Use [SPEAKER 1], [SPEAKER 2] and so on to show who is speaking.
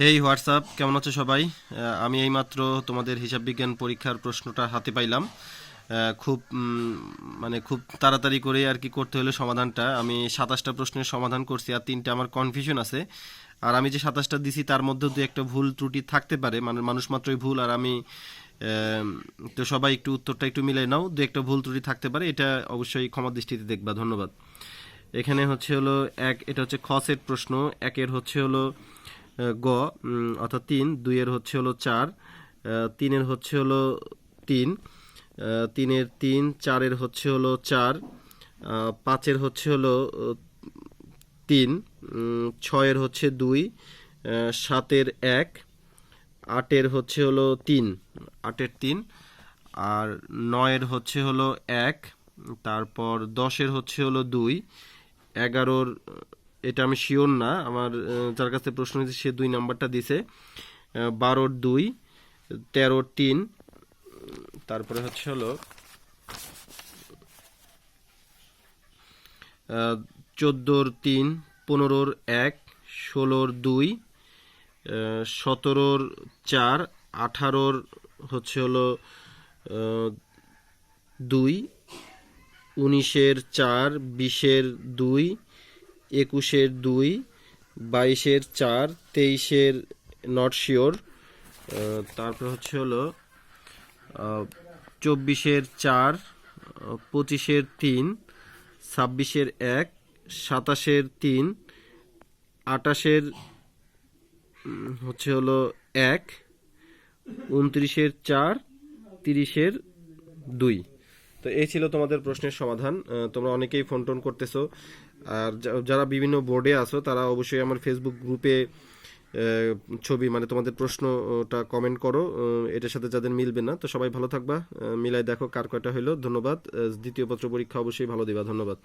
[SPEAKER 1] হেই WhatsApp কেমন আছো সবাই? আমি এইমাত্র তোমাদের হিসাব বিজ্ঞান পরীক্ষার প্রশ্নটা হাতে পাইলাম। খুব মানে খুব তাড়াতাড়ি করে আর কি করতে হলো সমাধানটা। আমি সাতাশটা প্রশ্নের সমাধান করছি আর তিনটা আমার কনফিউশন আছে। আর আমি যে সাতাশটা দিছি তার মধ্যে দু একটা ভুল ত্রুটি থাকতে পারে। মানে মানুষ মাত্রই ভুল আর আমি তো সবাই একটু উত্তরটা একটু মিলে নাও। দু একটা ভুল ত্রুটি থাকতে পারে, এটা অবশ্যই ক্ষমা দৃষ্টিতে দেখবা। ধন্যবাদ। এখানে হচ্ছে হলো এক, এটা হচ্ছে খ সেট প্রশ্ন। একের হচ্ছে হলো গ অর্থাৎ তিন, দুইয়ের হচ্ছে হলো চার তিনের হচ্ছে হলো তিন তিনের তিন, চারের হচ্ছে হলো চার পাঁচের হচ্ছে হলো তিন ছয়ের হচ্ছে দুই সাতের এক, আটের হচ্ছে হলো তিন, আটের তিন, আর নয়ের হচ্ছে হলো এক, তারপর দশের হচ্ছে হলো দুই, এগারোর এটা আমি শিওর না। আমার যার কাছে প্রশ্ন হয়েছে, সে দুই নাম্বারটা দিছে। বারোর দুই তেরোর তিন। তারপরে হচ্ছে হলো চোদ্দোর তিন পনেরোর এক ষোলোর দুই সতেরোর চার আঠারোর হচ্ছে হলো দুই উনিশের চার বিশের দুই একুশের দুই, বাইশের চার, তেইশের নট শিওর তারপর হচ্ছে হলো চব্বিশের চার পঁচিশের তিন, ছাব্বিশের এক, সাতাশের তিন, আটাশের হচ্ছে হলো এক, উনত্রিশের চার, তিরিশের দুই। তো এই ছিল তোমাদের প্রশ্নের সমাধান। তোমরা অনেকেই ফোন টোন করতেছো। আর যারা বিভিন্ন বোর্ডে আছো, তারা অবশ্যই আমার ফেসবুক গ্রুপে ছবি মানে তোমাদের প্রশ্নটা কমেন্ট করো। এটার সাথে যাদের মিলবে না, তো সবাই ভালো থাকবা। মিলাই দেখো কার কয়টা হইল। ধন্যবাদ। দ্বিতীয় পত্র পরীক্ষা অবশ্যই ভালো দিবা। ধন্যবাদ।